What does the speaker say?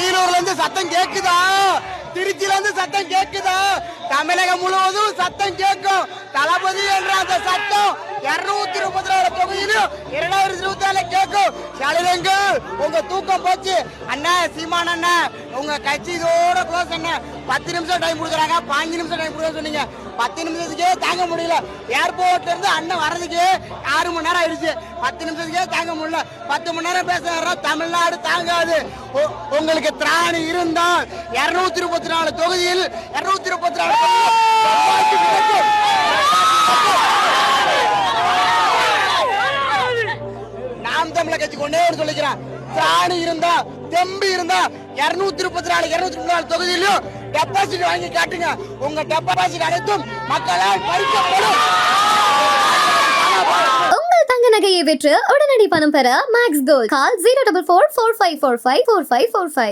அரியலூர்ல இருந்து சத்தம் கேக்குதா? திருச்சியில இருந்து சத்தம் கேக்குதா? தமிழகம் முழுவதும் சத்தம் கேட்கும் தளபதி என்ற அந்த சத்தம் இருநூத்தி முப்பது நாலு இரண்டாயிரத்தி இருபத்தி நாலு கேட்கும் சலுகைங்க உங்க தூக்கம் போச்சு. அண்ணா சீமான் அண்ணா உங்க கட்சி இதோட க்ளோஸ் அண்ணா. பத்து நிமிஷம் டைம் கொடுக்குறாங்க. பாஞ்சு நிமிஷம் டைம் கொடுக்க சொன்னீங்க. பத்து நிமிஷத்துக்கே தாங்க முடியல. ஏர்போர்ட்ல இருந்து அண்ணன் வர்றதுக்கு ஆறு மணி நேரம் ஆயிடுச்சு. பத்து நிமிஷத்துக்கே தாங்க முடியல. பத்து மணி நேரம் பேசுற தமிழ்நாடு தாங்காது. உங்களுக்கு திராணி இருந்தால் இருநூத்தி இருபத்தி நாலு தொகுதியில் இருநூத்தி முப்பத்தி நாலு நாம் தமிழர் கட்சி கொண்டே சொல்லிக்கிறேன் திராணி இருந்தா தெம்பு இருந்தா இருநூத்தி முப்பத்தி நாலு இருநூத்தி முப்பத்தி நாலு தொகுதியிலும் டெபாசிட் வாங்கி காட்டுங்க. உங்க டெபாசிட் அனைத்தும் மக்களால் பறிக்கப்படும். உங்கள் தங்க நகையை விற்று உடனடி பணம் பெற max gold call zero double four four five four five four five four five